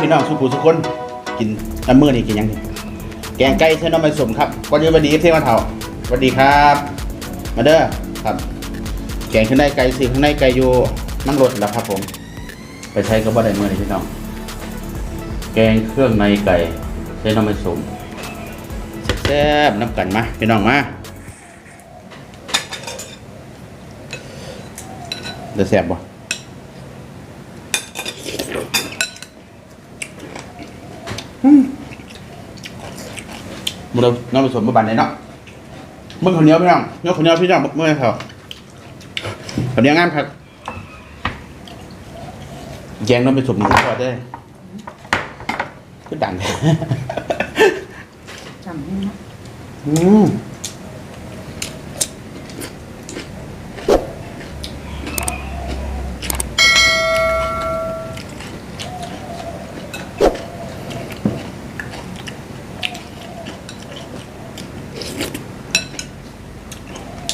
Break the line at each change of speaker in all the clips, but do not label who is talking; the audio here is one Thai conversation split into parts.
พี่น้องสุขุสุกคนกินน้ำมือนี่กินยังแกงไก่เส้นน้ำมันสมครับก่อนอื่นวัสดีเพื่อนมาเถ่าวัสดีครับ มาเด้อครับ แกงข้างในไก่สิข้างในไก่อยู่นั่งรถแล้วครับผม ไปใช้ก็บ่ได้มือนี่พี่น้อง แกงเครื่องในไก่เส้นน้ำมันสมแซ่บน้ำกันมาพี่น้องมาเดี๋ยวแซ่บบ่ มันเราน้องผสมมาบันไหนเนาะมึงคนเหนียวพี่น้องเนื้อคนเหนียวพี่น้องเมื่อเขาคนเหนียวงามครับแยงน้องผสมนี่ก็ได้ก็ดัง
จำได้ไหม
อืม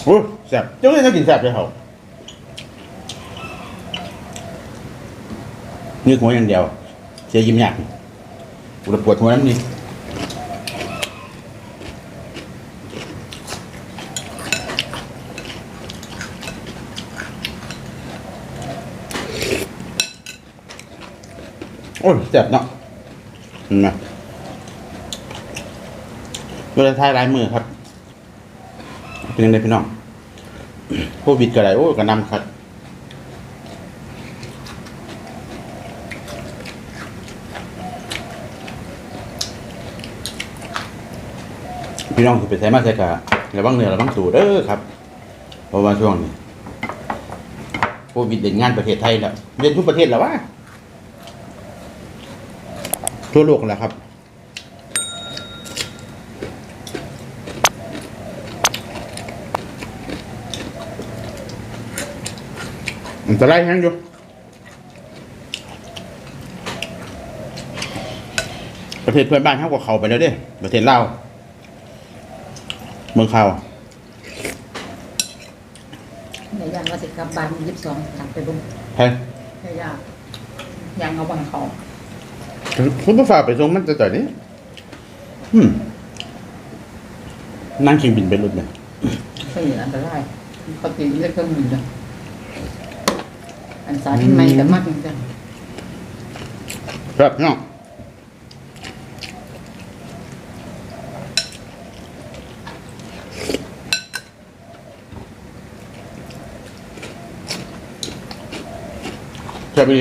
โอ้ยแซ่บเจ้าเลยน่ากินแซ่บเลยเขานี่หัวอย่างเดียวเสียยิ้มยากกูจะปวดหัวน้ำนี่โอ้ยเจ็บเนาะนไหมเวลาทายลายมือครับ เป็นยังไงพี่น้องโควิดก็ได้โอ้กระนำครับพี่น้องคือไปใช้มาใช้กะระวังเนื้อระวังตูเด้อครับ เพราะว่าช่วงนี้โควิดเด่นงานประเทศไทยแล้วเด่นทุกประเทศแล้ววะทั่วโลกแหละครับ มันจะไล่แห้งอยู่ประเทศเพื่อนบ้านเขากว่าเขาไปแล้วเด้ ประเทศลาวเมืองเขา
ในยันว่าสิกลับบ้านยี่สิบสองกลับไปบุ้ง
ใช่
ในยากยังเอาบังเขา
คุณผู้ฝ่ากไปส่งมันจะจ่อยนี้อืมนั่งเครื่องบินไปรุ่นเนี่ย
ไม่เหลืออันตรายเขาตีเรียกเครื่องบินเลย อันสาที่ไม่แต่มากจริง
ครับพี่น้องแซ่บดี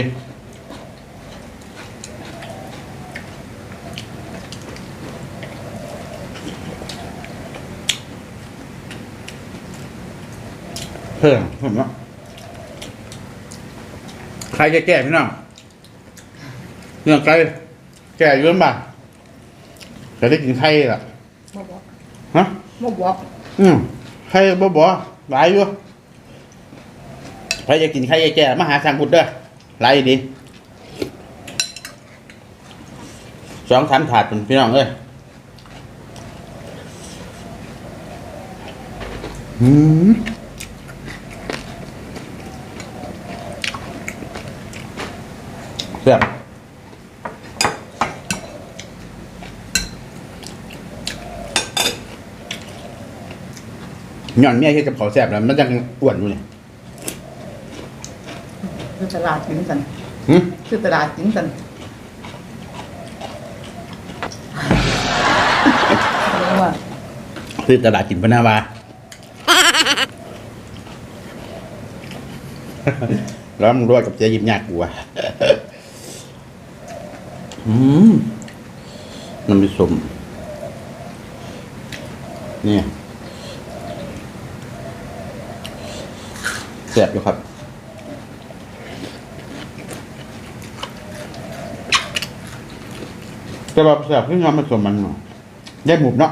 เพิ่มผมว่าใครจะแก้พี่น้องเรื่องไก่แก่เยอะบ้างจะได้กินไข่ล่ะ
ๆบ่บอก
ฮะ
บ่บอก
อืมไข่บ่บ่หลายอยู่ใครจะกินไข่แก่ๆมาหาทางพุทธเด้อหลายดีสองสามถาดเป็นพี่น้องเอ้ยอืม แซ่บหย่อนเมียเฮ็ดกับเขาวแซ่บแล้ว มันจังอ้วนอยู่นี่
คือตลาดกินกัน
หึ
คือตลาดกินกันเรียกว่า
ซื้อตลาดกินพนาวา แล้วมึงรวดกับเจ๊ยิ้มยากกูอะ อืมน้ำมิสมเนี่ยแซ่บอยู่ครับ แต่ว่าแซ่บที่น้ำมิสมมันเนาะได้หมูเนาะ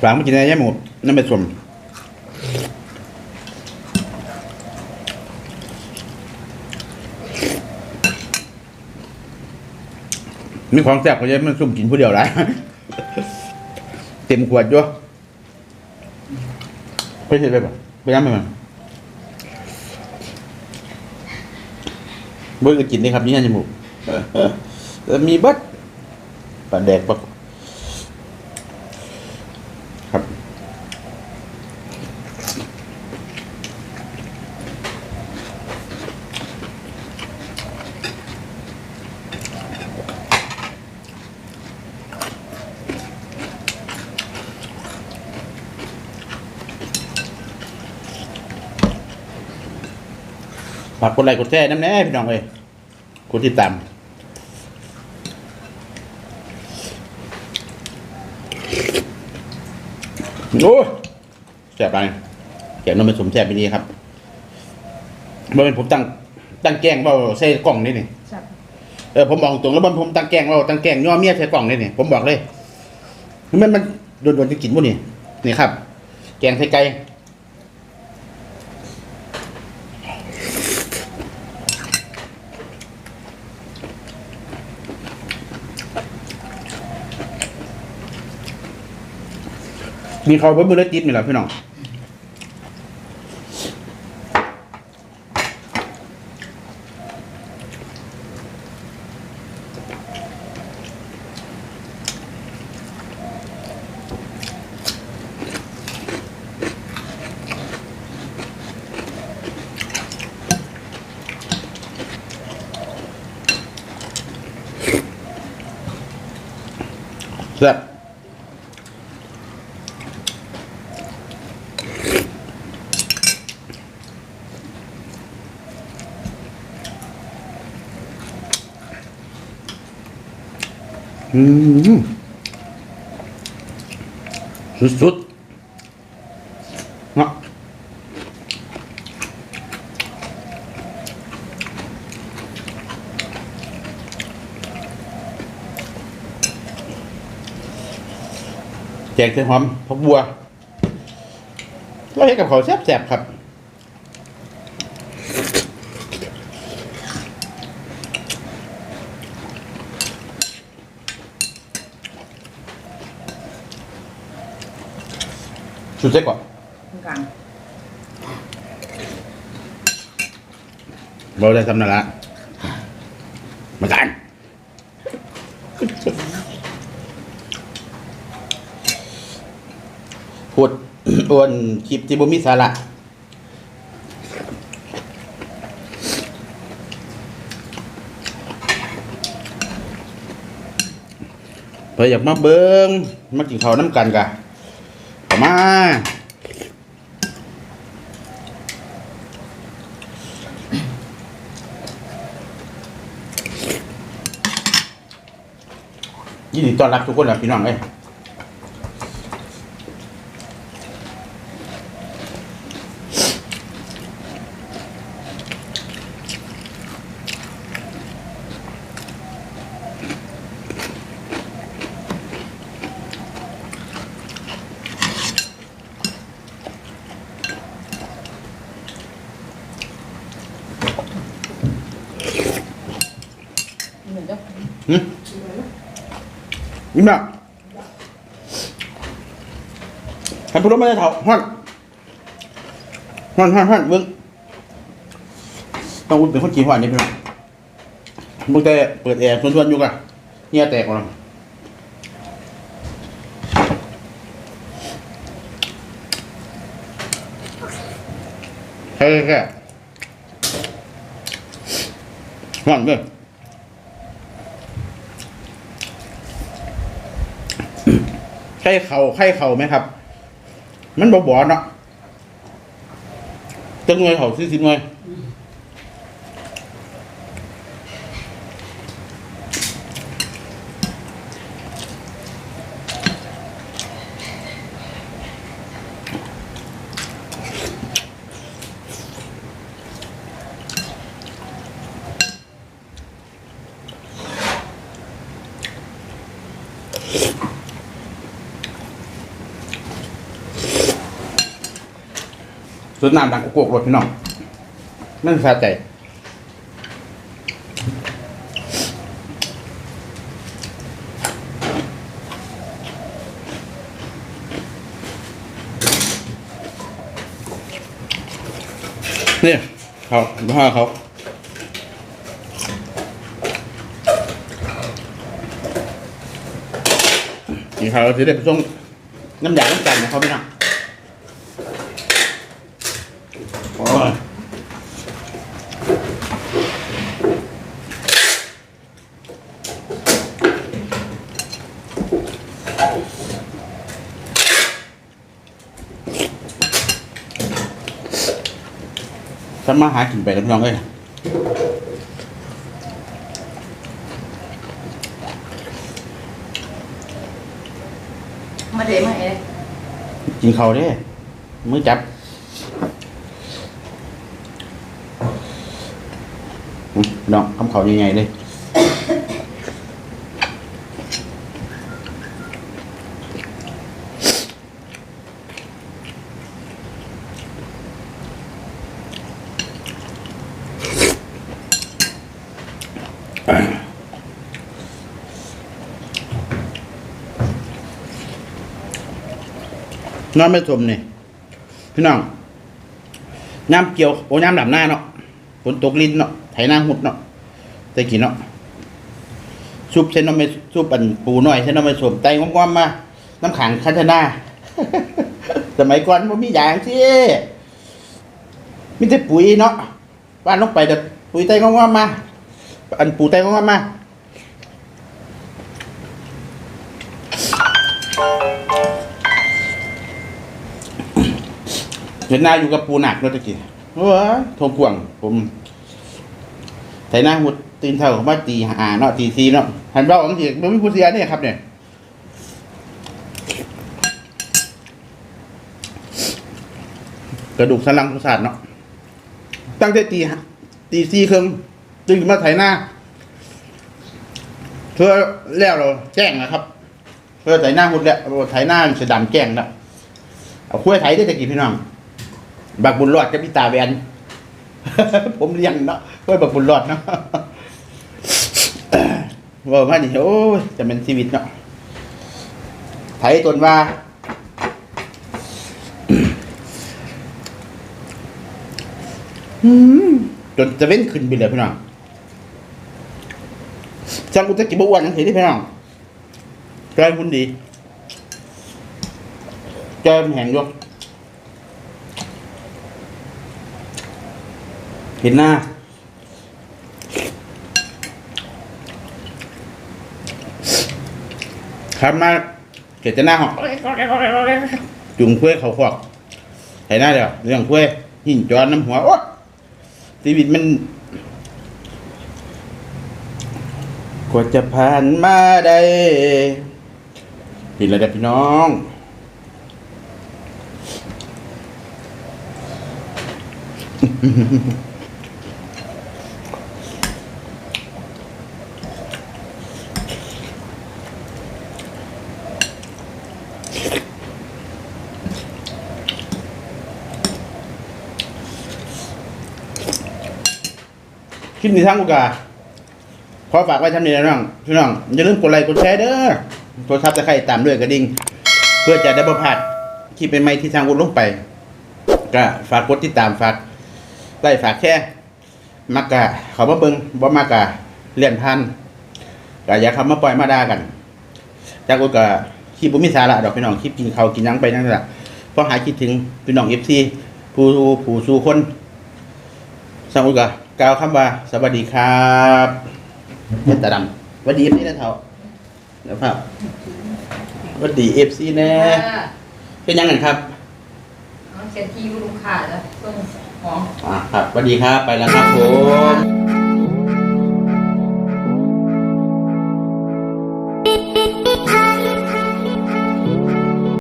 ฝางมากินได้ได้หมูน้ำมิสม มีของแซ่บก็จะมันซุ่มกินผู้เดียวไรเต็มขวดจ้ะไปเห็นไปปะไปย้ำไปมันเบิ้งก็กินได้ครับนี่ฮะจมูกมีบัดปลาแดกปลา ฝากกดไลค์กดแชร์น้ำแน่พี่น้องเอ้ยกดติดตามโอ้ยแซ่บไปแกงน้ำมันสมแซ่บไปนี้ครับเมื่อเป็นผมตั้งตั้งแกล้งเบาใส่กล่องนี่นี่
จับ
เออผมบอกตรงแล้วมันผมตั้งแกล้งเบาตั้งแกล้งย่อเมียใส่กล่องนี่นี่ผมบอกเลยมันมันโดนโดนจะกินพวกนี้นี่ครับ แกงไทยไก่ มีเขาเพิ่มมือละจิตนี่แหละพี่น้อง อืมสุดๆนะแกงเส้นหอมผักบัว เราให้กับเขาแซ่บๆครับ สุดเจ๊ก่อน
กลาง
เราได้ทำนั่นละมากันพูดอ้วนคลิปที่บ่มีสาระเพื่ออยากมาเบิ้งมากินข้าวน้ำกันกะ เข้ามายินดีต้อนรับทุกคนนะพี่น้องเอ้ย
อนจะ
หึยิ้มละให้พูดไม่ได้เถ่าฮ้อนฮ้อนฮ้อนฮ้อนเบิ้งต้องอุ่นเป็นคนจีนหวานนี่พี่น้องมึงแต่เปิดแอร์ชวนๆอยู่กันเงี้ยแตกหมดแล้วแค่แค่ฮ้อนเด้อ ไข่เข่าไข่เข่าไหมครับ มันบ่บ่เนาะจังเงยเขาซื้อสิน่วย สุดน้ำดังกุกกรถพี่น้องนั่นสะใจนี่เขาห้าเขาอีกเขาจะได้ไปส่งน้ำยาล้าใจานของเขาพี่น้อง ทำมาหากินไปแล้วพี่น้องเอ้ย
มาเดมาเอ๊ะ
กินข้าวเด้มือจับอืมพี่น้องคำเขายังไงเลย นอนไม่สมนี่พี่น้องน้ำเกี่ยวโอ้น้ำดับหน้าเนาะฝนตกลิ้นเนาะไถหน้าหุดเนาะแต่กี่เนาะซุปเส้นน้ำไม่ซุปปันปูหน่อยเส้นน้ำไม่สมไตงอมๆมาน้ำขังคันธนาสมัยก่อนมันมีอย่างที่มีแต่ปุ๋ยเนาะบ้านลงไปแต่ปุ๋ยไตงอมๆมาอันปูไตงอมๆมา เห็นหน้าอยู่กับปูหนักเนาะตะกี้โอ้ยโทงกวง ผมไถหน้าหุดตีนเท่าเขามาตีหาเนาะตีซีเนาะหันเราอังกฤษมันมีผู้เสียเนี่ยครับเนี่ยกระดูกสันหลังประสาทเนาะตั้งแต่ตีตีซีครึ่งตื่นมาไถหน้าเพื่อแล้วเราแจ้งนะครับ เพื่อไถหน้าหุดแล้วไถหน้าเสยดำแจ้งแล้วเอาคุ้ยไทยได้ตะกี้พี่น้อง บักบุญรอดกับพี่ตาแวน ผมเลี้ยงเนาะคุ้ยบักบุญรอดเนาะว่ามานี่โอ้ยจะเป็นชีวิตเนาะไทยตนว่าอืมจนจะเว้นขึ้นไปเลยพี่น้องจังกูจะกินบอ้วนนังสิที่พี่น้องแกล้งคุณดีแกล้งแหงยก เห็นหน้า ครับมาเกิดจะหน้าหอกจุงคุ้ยเขาขวอกเห็นหน้าเดียวเรื่องคุ้ยหิ่งจอนน้ำหัวโอ๊ยชีวิตมันกว่าจะผ่านมาได้ผิดแล้วเด้อพี่น้อง คลิปนี้ทั้งกูกาขอฝากไว้ทำนี้นะน้องพี่น้องอย่าลืมกดไลค์กดแชร์เด้อตัวทับตะไคร่ตามด้วยกระดิ่งเพื่อจะได้บ่พลาดคลิปใหม่ที่ทางกูลงไป ก็ฝากกดติดตามฝากไล่ฝากแค่มักกะเขามาเบิงบ่มักกะเลี่ยนพันก็อย่าคำมาปล่อยมาด่ากันจากกูก็คลิปบ่มีสาระดอกพี่น้องคลิปกินเขากินยังไปนั่นแหละเพราะหายคิดถึงพี่น้อง FC ผู้ผู้สู่คนสมุกะ กล่าวคำว่า สวัสดีครับเฮ็ดตาดำสวัสดีเอฟซีนะเท่าเดี๋ยวครับสวัสดีเอฟซีแน่เป็นยังไงครับ
น้องเขียนที่ลูกค้าแล้วส่งของ
อ่าครับสวัสดีครับไปแล้วครับผม